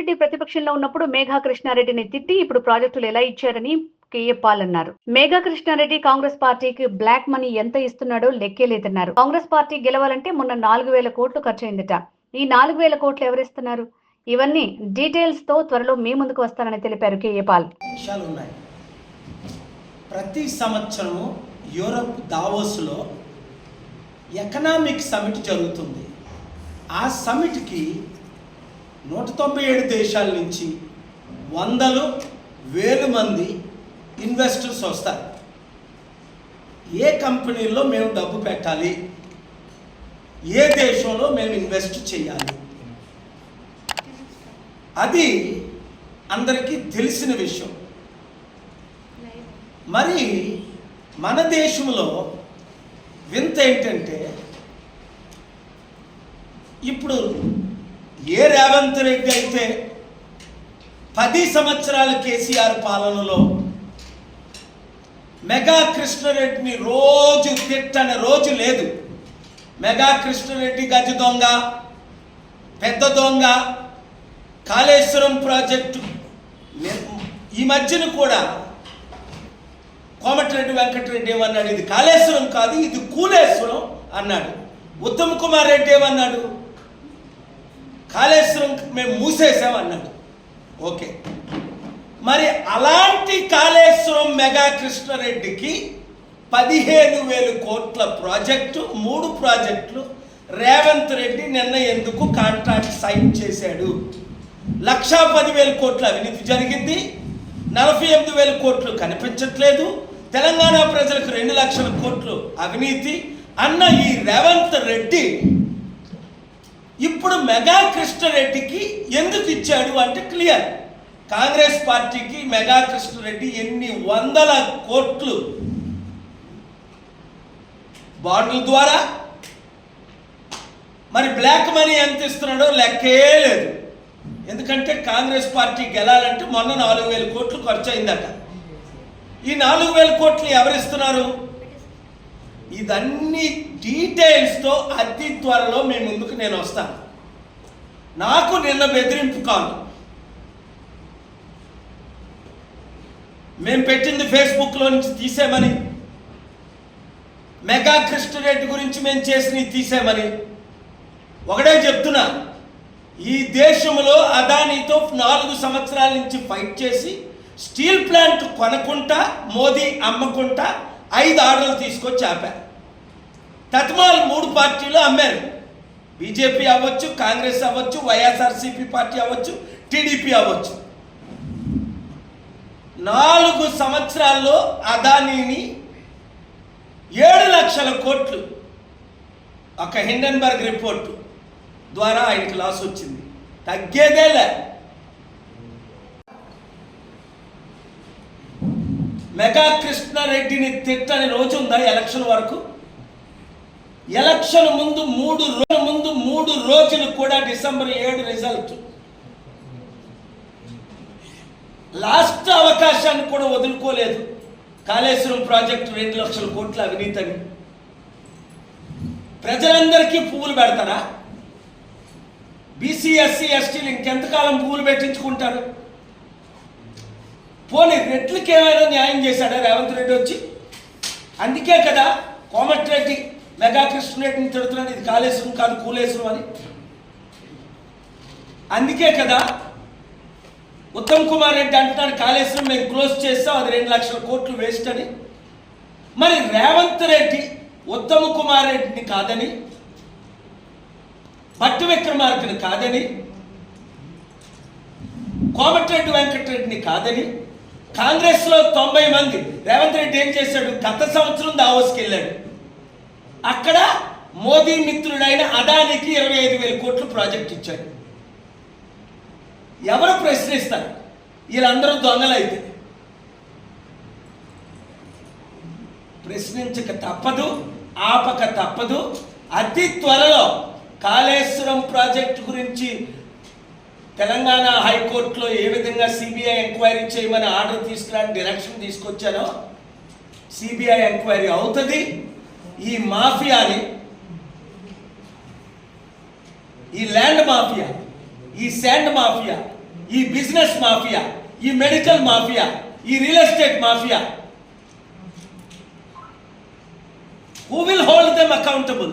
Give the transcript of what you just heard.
రెడ్డి ప్రతిపక్షంలో ఉన్నప్పుడు మేఘా కృష్ణారెడ్డిని తిట్టి ఇప్పుడు ప్రాజెక్టులు ఎలా ఇచ్చారని కేఏ పాల్ అన్నారు. మేఘా కృష్ణారెడ్డి కాంగ్రెస్ పార్టీకి బ్లాక్ మనీ ఎంత ఇస్తున్నాడో లెక్కే లేదన్నారు. కాంగ్రెస్ పార్టీ గెలవాలంటే మొన్న నాలుగు వేల కోట్లు ఖర్చయిందట. ఈ నాలుగు వేల కోట్లు ఎవరిస్తున్నారు? ఇవన్నీ డీటెయిల్స్తో త్వరలో మీ ముందుకు వస్తానని తెలిపారు కేఏ పాల్. ఉన్నాయి. ప్రతి సంవత్సరము యూరప్ దావోస్లో ఎకనామిక్ సమిట్ జరుగుతుంది. ఆ సమిట్కి నూట తొంభై ఏడు దేశాల నుంచి వందలు వేలు మంది ఇన్వెస్టర్స్ వస్తారు. ఏ కంపెనీల్లో మేము డబ్బు పెట్టాలి? ఏ దేశంలో మేము ఇన్వెస్ట్ చేయాలి? అది అందరికీ తెలిసిన విషయం. మరి మన దేశంలో వింత ఏంటంటే ఇప్పుడు ఏ రేవంత్ రెడ్డి అయితే పది సంవత్సరాల కేసీఆర్ పాలనలో మెగా కృష్ణారెడ్డిని రోజు తిట్టని రోజు లేదు. మెగా కృష్ణారెడ్డి గజ దొంగ పెద్ద దొంగ కాళేశ్వరం ప్రాజెక్టు ఈ మధ్యన కూడా కోమటిరెడ్డి వెంకటరెడ్డి ఏమన్నాడు? ఇది కాళేశ్వరం కాదు ఇది కూలేశ్వరం అన్నాడు. ఉత్తమ్ కుమార్ రెడ్డి ఏమన్నాడు? కాళేశ్వరం మేము మూసేసాం అన్నాడు ఓకే. మరి అలాంటి కాళేశ్వరం మెగా కృష్ణారెడ్డికి పదిహేను వేలు కోట్ల ప్రాజెక్టు మూడు ప్రాజెక్టులు రేవంత్ రెడ్డి నిన్న ఎందుకు కాంట్రాక్ట్ సైన్ చేశాడు? లక్షా పదివేల కోట్ల అవినీతి జరిగింది నలభై ఎనిమిది వేల కోట్లు కనిపించట్లేదు తెలంగాణ ప్రజలకు రెండు లక్షల కోట్లు అవినీతి అన్న ఈ రేవంత్ రెడ్డి ఇప్పుడు మెగా కృష్ణారెడ్డికి ఎందుకు ఇచ్చాడు అంటే క్లియర్. కాంగ్రెస్ పార్టీకి మెగా కృష్ణారెడ్డి ఎన్ని వందల కోట్లు బాండ్ల ద్వారా? మరి బ్లాక్ మనీ ఎంత ఇస్తున్నాడో లెక్కే లేదు. ఎందుకంటే కాంగ్రెస్ పార్టీ గెలాలంటే మొన్న నాలుగు వేల కోట్లు ఖర్చు అయిందట ఈ నాలుగు వేల కోట్లు ఎవరిస్తున్నారు ఇదన్నీ డీటెయిల్స్తో అతి త్వరలో మీ ముందుకు నేను వస్తాను నాకు నిన్న బెదిరింపు కాదు. మేము పెట్టింది ఫేస్బుక్లో నుంచి తీసేమని. మెగా కృష్ణరెడ్డి గురించి మేము చేసినవి తీసేమని. ఒకటే చెప్తున్నా ఈ దేశంలో అదానితో నాలుగు సంవత్సరాల నుంచి ఫైట్ చేసి స్టీల్ ప్లాంట్ కొనకుంటా మోదీ అమ్మకుంటా ఐదు ఆర్డర్లు తీసుకొచ్చి ఆపారు తత్మాలు మూడు పార్టీలు అమ్మారు. బీజేపీ అవ్వచ్చు కాంగ్రెస్ అవ్వచ్చు వైఎస్ఆర్సీపీ పార్టీ అవ్వచ్చు టీడీపీ అవ్వచ్చు. నాలుగు సంవత్సరాల్లో అదానీని ఏడు లక్షల కోట్లు ఒక హిండన్బర్గ్ రిపోర్టు ద్వారా ఆయనకి లాస్ వచ్చింది. తగ్గేదేలే. మెగా కృష్ణారెడ్డిని తిట్టని రోజు ఉందా ఎలక్షన్ వరకు? ఎలక్షన్ ముందు మూడు రోజుల ముందు మూడు రోజులు కూడా డిసెంబర్ ఏడు రిజల్ట్. లాస్ట్ అవకాశాన్ని కూడా వదులుకోలేదు. కాళేశ్వరం ప్రాజెక్టు రెండు లక్షల కోట్ల అవినీతని. ప్రజలందరికీ పువ్వులు పెడతారా? బీసీ ఎస్సీ ఎస్టీలు ఇంకెంతకాలం పువ్వులు పెట్టించుకుంటారు? పోనీ రెట్లకి ఏమైనా న్యాయం చేశాడా రేవంత్ రెడ్డి వచ్చి? అందుకే కదా కోమటిరెడ్డి మెగా కృష్ణరెడ్డిని తిడుతున్నాడు. ఇది కాళేశ్వరం కాదు కూలేశ్వరం అని. అందుకే కదా ఉత్తమ్ కుమార్ రెడ్డి అంటున్నాడు కాళేశ్వరం మేము క్లోజ్ చేస్తాం అది రెండు లక్షల కోట్లు వేస్ట్ అని. మరి రేవంత్ రెడ్డి ఉత్తమ్ కుమార్ రెడ్డిని కాదని భట్టి విక్రమార్కుని కాదని కోమటిరెడ్డి వెంకటరెడ్డిని కాదని కాంగ్రెస్లో తొంభై మంది. రేవంత్ రెడ్డి ఏం చేశాడు? గత సంవత్సరం దావోస్కి వెళ్ళాడు. అక్కడ మోదీ మిత్రుడైన అదానికి ఇరవై ఐదు వేల కోట్లు ప్రాజెక్ట్ ఇచ్చాడు. ఎవరు ప్రశ్నిస్తారు? వీళ్ళందరూ దొంగలైతే ప్రశ్నించక తప్పదు ఆపక తప్పదు. అతి త్వరలో కాళేశ్వరం ప్రాజెక్టు గురించి తెలంగాణ హైకోర్టులో ఏ విధంగా సిబిఐ ఎంక్వైరీ చేయమని ఆర్డర్ తీసుకురాని డైరెక్షన్ తీసుకొచ్చానో సిబిఐ ఎంక్వైరీ అవుతుంది. ఈ మాఫియాని ఈ ల్యాండ్ మాఫియా ఈ శాండ్ మాఫియా ఈ బిజినెస్ మాఫియా ఈ మెడికల్ మాఫియా ఈ real estate mafia who will hold them accountable